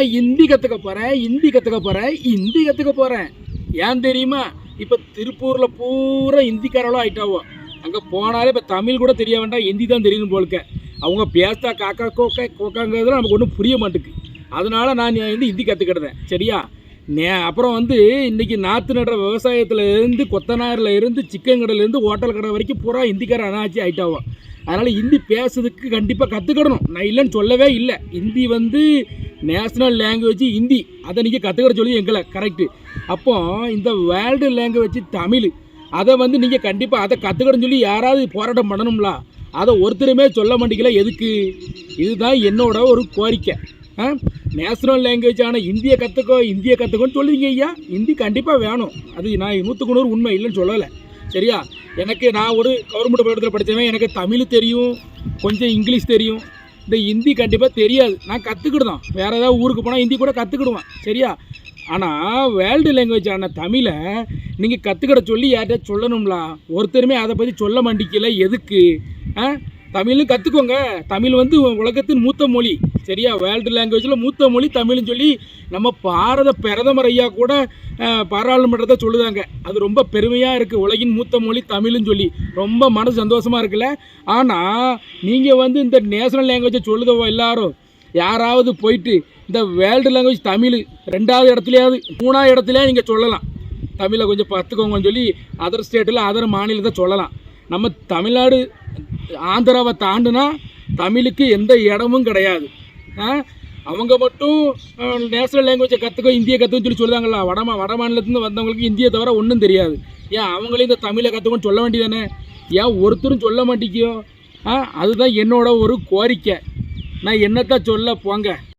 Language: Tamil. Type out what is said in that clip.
நான் ஹிந்தி கற்றுக்க போகிறேன் ஹிந்தி கற்றுக்க போகிறேன் ஹிந்தி கற்றுக்க போகிறேன் ஏன் தெரியுமா? இப்போ திருப்பூரில் பூரா ஹிந்திக்காரங்களும் ஆகிட்டாவோ அங்கே போனாலே இப்போ தமிழ் கூட தெரிய வேண்டாம் ஹிந்தி தான் தெரியணும் போலுக்க அவங்க பேசா காக்கா கோக்கா கோக்காங்கிறதுல நமக்கு ஒன்றும் புரிய மாட்டேங்குது அதனால நான் வந்து ஹிந்தி கற்றுக்கிடுறேன் சரியா? நே அப்புறம் வந்து இன்றைக்கி நாற்று நடுற விவசாயத்தில் இருந்து கொத்தனாரில் இருந்து சிக்கன் கடையில இருந்து ஹோட்டல் கடை வரைக்கும் பூரா ஹிந்திக்கார அனாச்சி ஆயிட்டாவோ. அதனால் ஹிந்தி பேசுறதுக்கு கண்டிப்பாக கற்றுக்கிடணும் நான் இல்லைன்னு சொல்லவே இல்லை. ஹிந்தி வந்து நேஷ்னல் லாங்குவேஜ் ஹிந்தி அதை நீங்கள் கற்றுக்கிற சொல்லி எங்களை கரெக்டு அப்போ இந்த வேர்ல்டு லாங்குவேஜ் தமிழ். அதை வந்து நீங்கள் கண்டிப்பாக அதை கற்றுக்கணும்னு சொல்லி யாராவது போராட்டம் பண்ணணும்ல அதை ஒருத்தருமே சொல்ல மாட்டேங்கல எதுக்கு? இதுதான் என்னோட ஒரு கோரிக்கை. ஆ? நேஷ்னல் லாங்குவேஜான இந்தியை கற்றுக்கோ இந்தியை கற்றுக்கோன்னு சொல்லுவீங்க ஐயா? ஹிந்தி கண்டிப்பாக வேணும். அது நான் நூற்றுக்கு நூறு உண்மை இல்லைன்னு சொல்லலை. சரியா? எனக்கு நான் ஒரு கவர்மெண்ட் படத்தில் படித்தவன் எனக்கு தமிழ் தெரியும் கொஞ்சம் இங்கிலீஷ் தெரியும். இந்த ஹிந்தி கண்டிப்பாக தெரியாது. நான் கற்றுக்கிடுதான் வேறு ஏதாவது ஊருக்கு போனால் ஹிந்தி கூட கற்றுக்கிடுவேன் சரியா? ஆனால் வேர்ல்டு லாங்குவேஜான தமிழை நீங்கள் கற்றுக்கிட சொல்லி யார்கிட்ட சொல்லணும்லாம் ஒருத்தருமே அதை பற்றி சொல்ல மாட்டிக்கல எதுக்கு? ஆ? தமிழும் கற்றுக்கோங்க தமிழ் வந்து உலகத்தின் மூத்த மொழி. சரியா? வேர்ல்டு லாங்குவேஜில் மூத்த மொழி தமிழ்னு சொல்லி நம்ம பாரத பிரதமர் ஐயா கூட பாராளுமன்றத்தை சொல்லுதாங்க. அது ரொம்ப பெருமையாக இருக்குது உலகின் மூத்த மொழி தமிழ்னு சொல்லி. ரொம்ப மன சந்தோஷமாக இருக்குல்ல? ஆனால் நீங்கள் வந்து இந்த நேஷனல் லாங்குவேஜை சொல்லுதவோ எல்லாரும் யாராவது போயிட்டு இந்த வேர்ல்டு லாங்குவேஜ் தமிழ் ரெண்டாவது இடத்துலையாவது மூணாவது இடத்துலையே நீங்கள் சொல்லலாம். தமிழை கொஞ்சம் பார்த்துக்கோங்கன்னு சொல்லி அதர் ஸ்டேட்டில் அதர் மாநிலத்தை சொல்லலாம். நம்ம தமிழ்நாடு ஆந்திராவை தாண்டுனா தமிழுக்கு எந்த இடமும் கிடையாது. ஆ? அவங்க மட்டும் நேஷனல் லாங்குவேஜை கற்றுக்கோ இந்தியை கற்றுக்கன்னு சொல்லி சொல்லுவாங்களா வடமா வட மாநிலத்துலேருந்து வந்தவங்களுக்கு இந்தியை தவிர ஒன்றும் தெரியாது. ஏன்? அவங்களே இந்த தமிழை கற்றுக்கணும்னு சொல்ல வேண்டியதானே? ஏன் ஒருத்தரும் சொல்ல மாட்டேங்கியோ ஆ? அதுதான் என்னோட ஒரு கோரிக்கை. நான் என்னத்தான் சொல்ல போங்க?